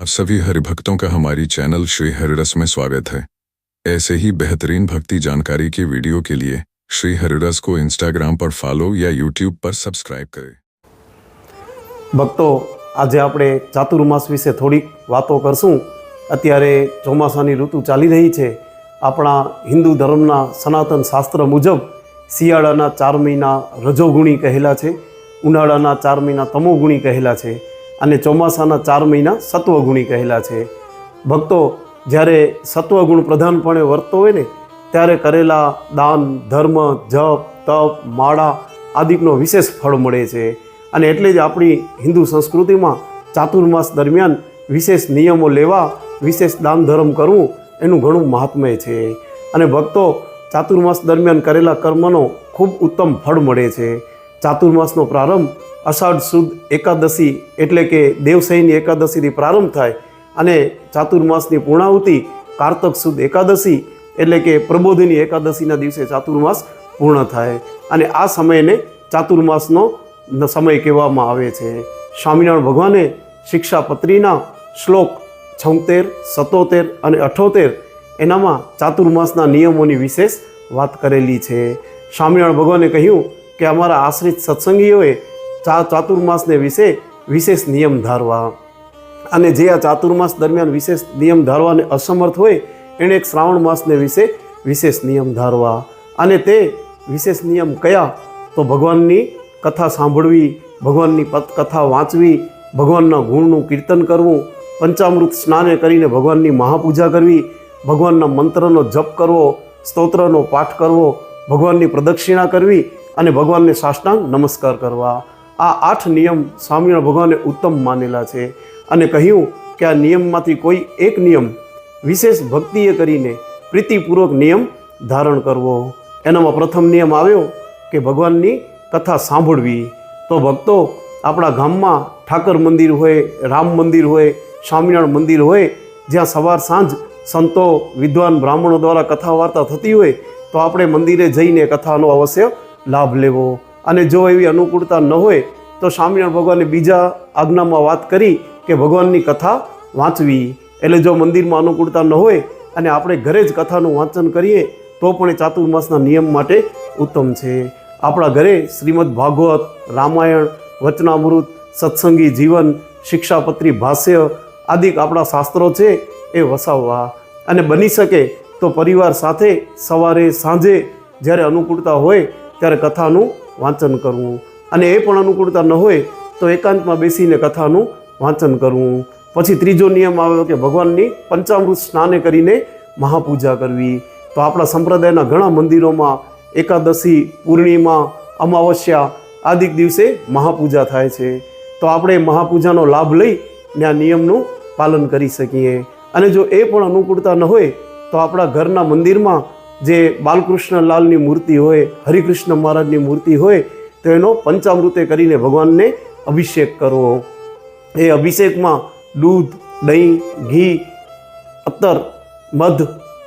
आप सभी हरिभक्तों का हमारी चैनल श्री हरिरस में स्वागत है ऐसे ही बेहतरीन भक्ति जानकारी के वीडियो के लिए श्री हरिरस को इंस्टाग्राम पर फॉलो या यूट्यूब पर सब्सक्राइब करें ભક્તો આજે આપણે ચાતુર્માસ વિશે થોડીક વાતો કરશું અત્યારે ચોમાસાની ઋતુ ચાલી રહી છે આપણા હિન્દુ ધર્મના સનાતન શાસ્ત્ર મુજબ શિયાળાના ચાર મહિના રજોગુણી કહેલા છે ઉનાળાના ચાર મહિના તમોગુણી કહેલા છે અને ચોમાસાના ચાર મહિના સત્વગુણી કહેલા છે. ભક્તો જ્યારે સત્વગુણ પ્રધાનપણે વર્તતો હોય ને, ત્યારે કરેલા દાન, ધર્મ, જપ, તપ, માળા આદિકનો વિશેષ ફળ મળે છે. અને એટલે જ આપણી હિન્દુ સંસ્કૃતિમાં ચાતુર્માસ દરમિયાન વિશેષ નિયમો લેવા, વિશેષ દાન ધર્મ કરવું એનું ઘણું મહાત્મય છે. અને ભક્તો ચાતુર્માસ દરમિયાન કરેલા કર્મનો ખૂબ ઉત્તમ ફળ મળે છે. ચાતુર્માસનો પ્રારંભ અષાઢ સુદ એકાદશી એટલે કે દેવસહીની એકાદશીથી પ્રારંભ થાય અને ચાતુર્માસની પૂર્ણાહુતિ, કારતક સુદ એકાદશી એટલે કે પ્રબોધિની એકાદશીના દિવસે ચાતુર્માસ પૂર્ણ થાય અને આ સમયને ચાતુર્માસનો સમય કહેવામાં આવે છે. સ્વામિનારાયણ ભગવાને શિક્ષાપત્રીના શ્લોક છોતેર સત્તોતેર અને અઠોતેર એનામાં ચાતુર્માસના નિયમોની વિશેષ વાત કરેલી છે. સ્વામિનારાયણ ભગવાને કહ્યું કે અમારા આશ્રિત સત્સંગીઓએ ચા, ચાતુર્માસને વિશે વિશેષ નિયમ ધારવા. અને જે આ ચાતુર્માસ દરમિયાન વિશેષ નિયમ ધારવાને અસમર્થ હોય, એણે એક શ્રાવણ માસને વિશે વિશેષ નિયમ ધારવા. અને તે વિશેષ નિયમ કયા? તો ભગવાનની કથા સાંભળવી, ભગવાનની કથા વાંચવી, ભગવાનના ગુણનું કીર્તન કરવું, પંચામૃત સ્નાને કરીને ભગવાનની મહાપૂજા કરવી, ભગવાનના મંત્રનો જપ કરવો, સ્તોત્રનો પાઠ કરવો, ભગવાનની પ્રદક્ષિણા કરવી અને ભગવાનને સાષ્ટાંગ નમસ્કાર કરવા. આ આઠ નિયમ સ્વામિનારાયણ ભગવાને ઉત્તમ માનેલા છે અને કહ્યું કે આ નિયમમાંથી કોઈ એક નિયમ વિશેષ ભક્તિએ કરીને પ્રીતિપૂર્વક નિયમ ધારણ કરવો. એનામાં પ્રથમ નિયમ આવ્યો કે ભગવાનની કથા સાંભળવી. તો ભક્તો, આપણા ગામમાં ઠાકર મંદિર હોય, રામ મંદિર હોય, સ્વામિનારાયણ મંદિર હોય, જ્યાં સવાર સાંજ સંતો, વિદ્વાન બ્રાહ્મણો દ્વારા કથા વાર્તા થતી હોય, તો આપણે મંદિરે જઈને કથાનો અવશ્ય લાભ લેવો. અને જો એવી અનુકૂળતા ન હોય તો સ્વામિનારાયણ ભગવાને બીજા આજ્ઞામાં વાત કરી કે ભગવાનની કથા વાંચવી. એટલે જો મંદિરમાં અનુકૂળતા ન હોય અને આપણે ઘરે જ કથાનું વાંચન કરીએ, તો પણ એ ચાતુર્માસના નિયમ માટે ઉત્તમ છે. આપણા ઘરે શ્રીમદ ભાગવત, રામાયણ, વચનામૃત, સત્સંગી જીવન, શિક્ષાપત્રી ભાષ્ય આદિક આપણા શાસ્ત્રો છે એ વસાવવા. અને બની શકે તો પરિવાર સાથે સવારે સાંજે જ્યારે અનુકૂળતા હોય ત્યારે કથાનું વાંચન કરવું. અને એ પણ અનુકૂળતા ન હોય તો એકાંતમાં બેસીને કથાનું વાંચન કરવું. પછી ત્રીજો નિયમ આવ્યો કે ભગવાનની પંચામૃત સ્નાને કરીને મહાપૂજા કરવી. તો આપણા સંપ્રદાયના ઘણા મંદિરોમાં એકાદશી, પૂર્ણિમા, અમાવસ્યા આદિક દિવસે મહાપૂજા થાય છે. તો આપણે મહાપૂજાનો લાભ લઈ ને આ નિયમનું પાલન કરી શકીએ. અને જો એ પણ અનુકૂળતા ન હોય તો આપણા ઘરના મંદિરમાં જે બાલકૃષ્ણ લાલની મૂર્તિ હોય, હરિકૃષ્ણ મહારાજની મૂર્તિ હોય તો એનો પંચામૃતે કરીને ભગવાનને અભિષેક કરવો એ અભિષેકમાં દૂધ, દહીં, ઘી અત્તર મધ,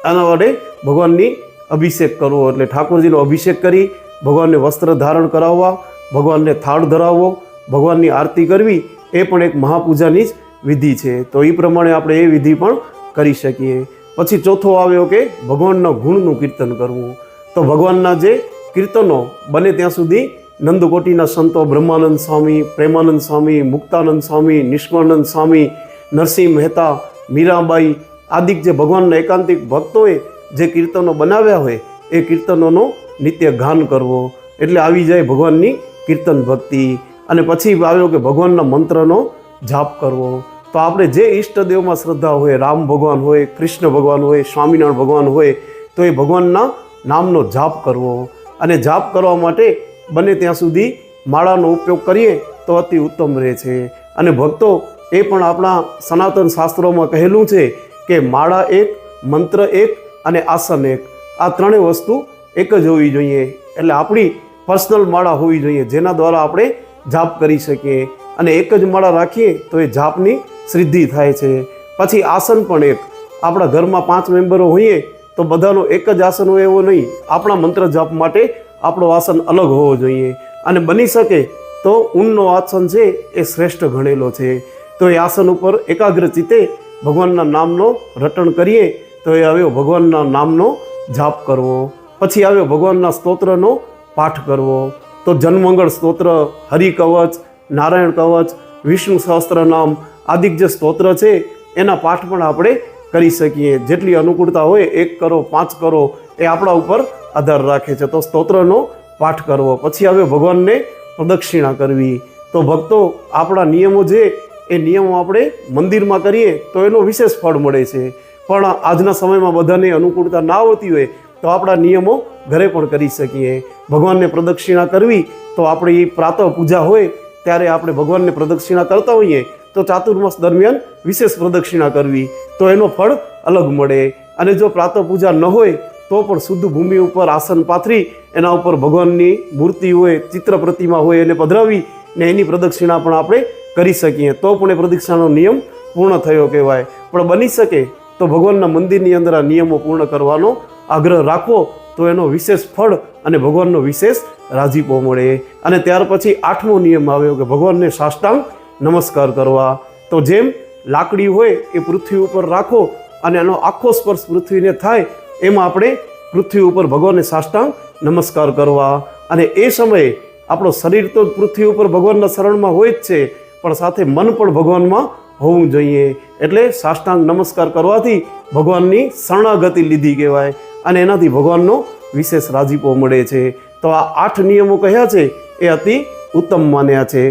આના વડે ભગવાનની અભિષેક કરવો એટલે ઠાકોરજીનો અભિષેક કરી ભગવાનને વસ્ત્ર ધારણ કરાવવા, ભગવાનને થાળ ધરાવવો, ભગવાનની આરતી કરવી, એ પણ એક મહાપૂજાની જ વિધિ છે. તો એ પ્રમાણે આપણે એ વિધિ પણ કરી શકીએ. પછી ચોથો આવ્યો કે ભગવાનના ગુણનું કીર્તન કરવું. તો ભગવાનના જે કીર્તનો બને ત્યાં સુધી નંદકોટીના સંતો બ્રહ્માનંદ સ્વામી, પ્રેમાનંદ સ્વામી, મુક્તાનંદ સ્વામી નિષ્કળાનંદ સ્વામી, નરસિંહ મહેતા, મીરાબાઈ આદિક જે ભગવાનના એકાંતિક ભક્તોએ જે કીર્તનો બનાવ્યા હોય, એ કીર્તનોનો નિત્ય ગાન કરવો. એટલે આવી જાય ભગવાનની કીર્તન ભક્તિ. અને પછી આવ્યો કે ભગવાનના મંત્રનો જાપ કરવો. તો આપણે જે ઈષ્ટદેવમાં શ્રદ્ધા હોય, રામ ભગવાન હોય, કૃષ્ણ ભગવાન હોય, સ્વામિનારાયણ ભગવાન હોય, તો એ ભગવાનના નામનો જાપ કરવો. અને જાપ કરવા માટે બને ત્યાં સુધી માળાનો ઉપયોગ કરીએ તો અતિ ઉત્તમ રહે છે. અને ભક્તો, એ પણ આપણા સનાતન શાસ્ત્રોમાં કહેલું છે કે માળા એક, મંત્ર એક અને આસન એક. આ ત્રણેય વસ્તુ એક જ હોવી જોઈએ. એટલે આપણી પર્સનલ માળા હોવી જોઈએ, જેના દ્વારા આપણે જાપ કરી શકીએ. અને એક જ માળા રાખીએ તો એ જાપની સિદ્ધિ થાય છે. પછી આસન પણ એક. આપણા ઘરમાં પાંચ મેમ્બરો હોઈએ તો બધાનો એક જ આસન હોય એવો નહીં. આપણા મંત્ર જાપ માટે આપણો આસન અલગ હોવો જોઈએ. અને બની શકે તો ઊનનો આસન છે એ શ્રેષ્ઠ ગણેલો છે. તો એ આસન ઉપર એકાગ્ર ચિત્તે ભગવાનના નામનો રટણ કરીએ, તો એ આવ્યો ભગવાનના નામનો જાપ કરવો. પછી આવ્યો ભગવાનના સ્તોત્રનો પાઠ કરવો. તો જન્મંગળ સ્તોત્ર હરિકવચ નારાયણ કવચ, વિષ્ણુ સહસ્ત્રનામ આદિક જે સ્તોત્ર છે, એના પાઠ પણ આપણે કરી શકીએ. જેટલી અનુકૂળતા હોય, એક કરો, પાંચ કરો એ આપણા ઉપર આધાર રાખે છે. તો સ્તોત્રનો પાઠ કરવો. પછી હવે ભગવાનને પ્રદક્ષિણા કરવી. તો ભક્તો, આપણા નિયમો જે, એ નિયમો આપણે મંદિરમાં કરીએ તો એનો વિશેષ ફળ મળે છે. પણ આજના સમયમાં બધાને અનુકૂળતા ના હોતી હોય તો આપણા નિયમો ઘરે પણ કરી શકીએ. ભગવાનને પ્રદક્ષિણા કરવી તો આપણી પ્રાતઃ પૂજા હોય ત્યારે આપણે ભગવાનને પ્રદક્ષિણા કરતા હોઈએ તો ચાતુર્માસ દરમિયાન વિશેષ પ્રદક્ષિણા કરવી. તો એનો ફળ અલગ મળે. અને જો પ્રાતઃ પૂજા ન હોય તો પણ શુદ્ધ ભૂમિ ઉપર આસન પાથરી, એના ઉપર ભગવાનની મૂર્તિ હોય, ચિત્ર પ્રતિમા હોય એને પધરાવી ને એની પ્રદક્ષિણા પણ આપણે કરી શકીએ. તો પણ એ પ્રદક્ષિણાનો નિયમ પૂર્ણ થયો કહેવાય. પણ બની શકે તો ભગવાનના મંદિરની અંદર આ નિયમો પૂર્ણ કરવાનો આગ્રહ રાખવો તો એનો વિશેષ ફળ અને ભગવાનનો વિશેષ રાજીપો મળે. અને ત્યાર પછી આઠમો નિયમ આવ્યો કે ભગવાનને સાષ્ટાંગ નમસ્કાર કરવા. તો જેમ લાકડી હોય એ પૃથ્વી ઉપર રાખો અને એનો આખો સ્પર્શ પૃથ્વીને થાય એમાં આપણે પૃથ્વી ઉપર ભગવાનને સાષ્ટાંગ નમસ્કાર કરવા. અને એ સમયે આપણો શરીર તો પૃથ્વી ઉપર ભગવાનના શરણમાં હોય જ છે, પણ સાથે મન પણ ભગવાનમાં હોવું જોઈએ. એટલે સાષ્ટાંગ નમસ્કાર કરવાથી ભગવાનની શરણાગતિ લીધી કહેવાય અને એનાથી ભગવાનનો વિશેષ રાજીપો મળે છે. તો આ આઠ નિયમો કહ્યા છે, એ અતિ ઉત્તમ માન્યા છે.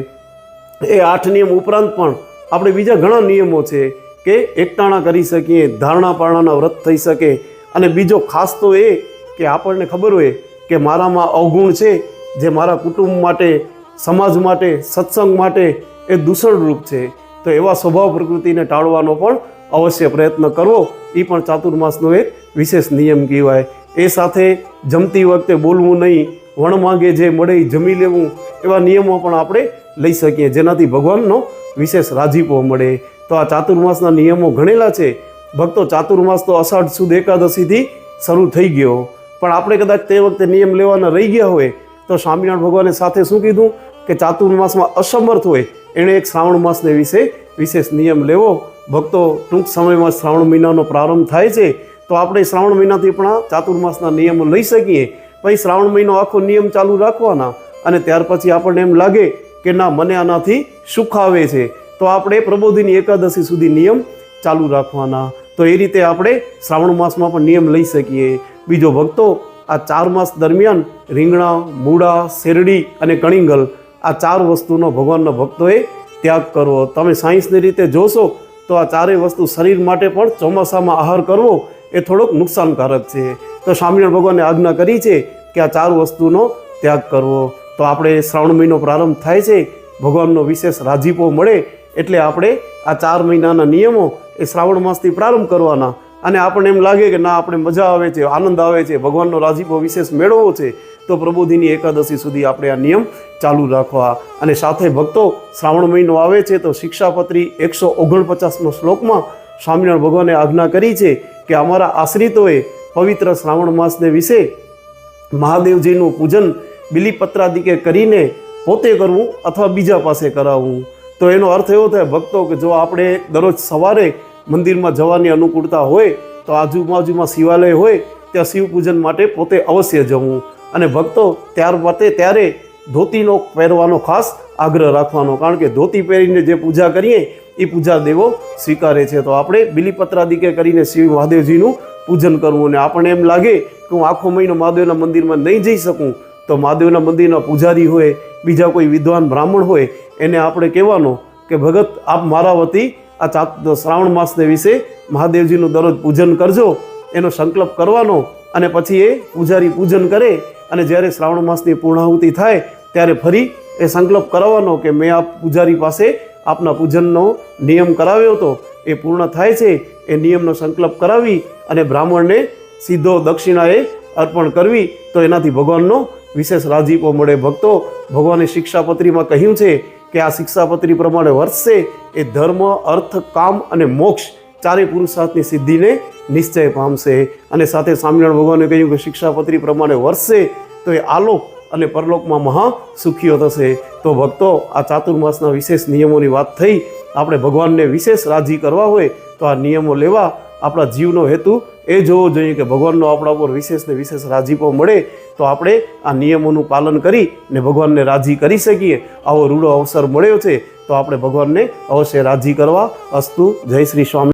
એ આઠ નિયમ ઉપરાંત પણ આપણે બીજા ઘણા નિયમો છે કે એકટાણા કરી શકીએ, ધારણા પારણાના વ્રત થઈ શકે અને બીજો ખાસ તો એ કે આપણને ખબર હોય કે મારામાં અવગુણ છે જે મારા કુટુંબ માટે, સમાજ માટે, સત્સંગ માટે એ દૂષણરૂપ છે. તો એવા સ્વભાવ પ્રકૃતિને ટાળવાનો પણ અવશ્ય પ્રયત્ન કરવો. એ પણ ચાતુર્માસનો એક વિશેષ નિયમ કહેવાય. એ સાથે જમતી વખતે બોલવું નહીં, વણ માગે જે મળે જમી લેવું, એવા નિયમો પણ આપણે લઈ શકીએ. જેનાથી ભગવાનનો વિશેષ રાજીપો મળે. તો આ ચાતુર્માસના નિયમો ગણેલા છે. ભક્તો ચાતુર્માસ તો અષાઢ સુદ એકાદશીથી શરૂ થઈ ગયો. પણ આપણે કદાચ તે વખતે નિયમ લેવાના રહી ગયા હોય, તો સ્વામિનારાયણ ભગવાને સાથે શું કીધું? કે ચાતુર્માસમાં અસમર્થ હોય, એણે એક શ્રાવણ માસને વિશે વિશેષ નિયમ લેવો. ભક્તો ટૂંક સમયમાં શ્રાવણ મહિનાનો પ્રારંભ થાય છે, તો આપણે શ્રાવણ મહિનાથી પણ ચાતુર્માસના નિયમો લઈ શકીએ. પછી શ્રાવણ મહિનો આખો નિયમ ચાલુ રાખવાના, અને ત્યાર પછી આપણને એમ લાગે કે ના, મને આનાથી સુખ આવે છે. તો આપણે પ્રબોધિની એકાદશી સુધી નિયમ ચાલુ રાખવાના. તો એ રીતે આપણે શ્રાવણ માસમાં પણ નિયમ લઈ શકીએ. બીજો ભક્તો આ ચાર માસ દરમિયાન રીંગણા, મૂળા, શેરડી અને કણિંગલ આ ચાર વસ્તુનો ભગવાનના ભક્તોએ ત્યાગ કરવો. તમે સાયન્સની રીતે જોશો તો આ ચારેય વસ્તુ શરીર માટે પણ ચોમાસામાં આહાર કરવો એ થોડોક નુકસાનકારક છે. તો સ્વામિનારાયણ ભગવાને આજ્ઞા કરી છે કે આ ચાર વસ્તુનો ત્યાગ કરવો. તો આપણે શ્રાવણ મહિનો પ્રારંભ થાય છે. ભગવાનનો વિશેષ રાજીપો મળે એટલે આપણે આ ચાર મહિનાના નિયમો એ શ્રાવણ માસથી પ્રારંભ કરવાના. અને આપણને એમ લાગે કે ના, આપણે મજા આવે છે, આનંદ આવે છે, ભગવાનનો રાજીપો વિશેષ મેળવવો છે, તો પ્રબોધિની એકાદશી સુધી આપણે આ નિયમ ચાલુ રાખવા. અને સાથે ભક્તો, શ્રાવણ મહિનો આવે છે તો શિક્ષાપત્રી એકસો ઓગણપચાસનો શ્લોકમાં સ્વામિનારાયણ ભગવાને આજ્ઞા કરી છે કે અમારા આશ્રિતોએ પવિત્ર શ્રાવણ માસને વિશે મહાદેવજીનું પૂજન બિલીપત્રાદિકે કરીને પોતે કરવું અથવા બીજા પાસે કરાવવું. તો એનો અર્થ એવો થાય, ભક્તો, કે જો આપણે દરરોજ સવારે મંદિરમાં જવાની અનુકૂળતા હોય, તો આજુબાજુમાં શિવાલય હોય, ત્યાં શિવ પૂજન માટે પોતે અવશ્ય જવું. અને ભક્તો, ત્યાર માટે ત્યારે ધોતીનો પહેરવાનો ખાસ આગ્રહ રાખવાનો, કારણ કે ધોતી પહેરીને જે પૂજા કરીએ, એ પૂજા દેવો સ્વીકારે છે. તો આપણે બિલીપત્રાદિકે કરીને શિવ મહાદેવજીનું પૂજન કરવું. અને આપણને એમ લાગે કે હું આખો મહિનો મહાદેવના મંદિરમાં નહીં જઈ શકું, તો મહાદેવના મંદિરના પૂજારી હોય બીજા કોઈ વિદ્વાન બ્રાહ્મણ હોય, એને આપણે કહેવાનો કે ભગત, આપ મારા વતી આ ચાત, શ્રાવણ માસને વિશે મહાદેવજીનું દરરોજ પૂજન કરજો, એનો સંકલ્પ કરવાનો અને પછી એ પૂજારી પૂજન કરે અને જ્યારે શ્રાવણ માસની પૂર્ણાહુતિ થાય ત્યારે ફરી એ સંકલ્પ કરાવવાનો કે મેં આ પૂજારી પાસે આપના પૂજનનો નિયમ કરાવ્યો હતો. એ પૂર્ણ થાય છે, એ નિયમનો સંકલ્પ કરાવી અને બ્રાહ્મણને સીધો દક્ષિણાએ અર્પણ કરવી તો એનાથી ભગવાનનો વિશેષ રાજીપો મળે. ભક્તો ભગવાને શિક્ષાપત્રીમાં કહ્યું છે કે આ શિક્ષાપત્રી પ્રમાણે વર્ષે એ ધર્મ, અર્થ, કામ અને મોક્ષ ચારે પુરુષાર્થની સિદ્ધિને નિશ્ચય પામશે. અને સાથે સ્વામિનારાયણ ભગવાને કહ્યું કે શિક્ષાપત્રી પ્રમાણે વર્ષે તો એ આલોક અને પરલોકમાં મહા સુખીઓ થશે. તો ભક્તો, આ ચાતુર્માસના વિશેષ નિયમોની વાત થઈ. આપણે ભગવાનને વિશેષ રાજી કરવા હોય તો આ નિયમો લેવા આપણા જીવનો હેતુ એ જોવો જોઈએ કે ભગવાનનો આપણા ઉપર વિશેષ ને વિશેષ રાજીપો મળે તો આપણે આ નિયમોનું પાલન કરી ને ભગવાનને રાજી કરી શકીએ. આવો રૂડો અવસર મળ્યો છે તો આપણે ભગવાનને અવશ્ય રાજી કરવા અસ્તુ જય શ્રી સ્વામી.